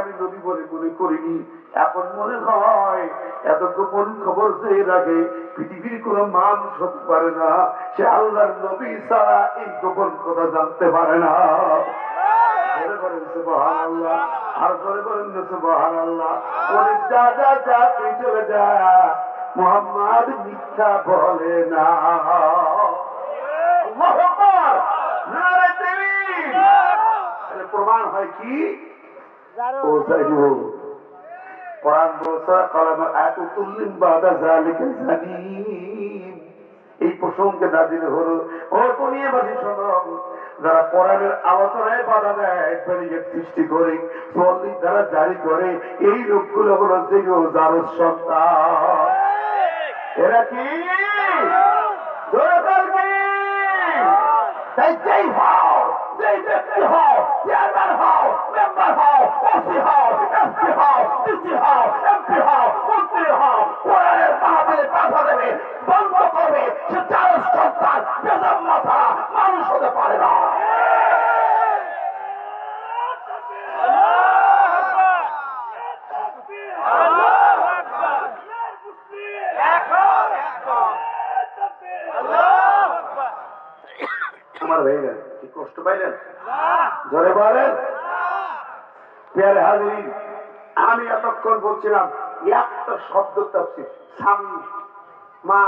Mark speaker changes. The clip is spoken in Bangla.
Speaker 1: আমি নবী বলে মনে করিনি। এখন মনে হয় এত গোপন খবর যে এর আগে পৃথিবীর কোনো মানুষ হতে পারে না। সে আল্লাহর নবী ছাড়া এই গোপন কথা জানতে পারে না। না প্রমাণ হয় কি? এই প্রসঙ্গে নাজিল হলো, ও শোনো, যারা কোরআনের আলোচনায় বাধা দেয় সৃষ্টি করে চল্লিশ যারা জারি করে, এই লোকগুলো হলো যেগুলো যার সন্তান। এরা কি? তাই যেই হও, যেই ব্যক্তি হও চেয়ারম্যান হও মেম্বার হও ওসি হও এসপি হও ডিসি হও এমপি হও মন্ত্রী হও কোরআনের মাহফিলে বাধা দেবে বন্ধ করবে সে চার সন্তান বেজাম মাথা মানুষ হতে পারে না আমার ভাইরা কষ্ট পাইলেন? ধরে বলেন। পেয়ারে হাজির আমি এতক্ষণ বলছিলাম, একটা শব্দ তাফসির সামনে। মা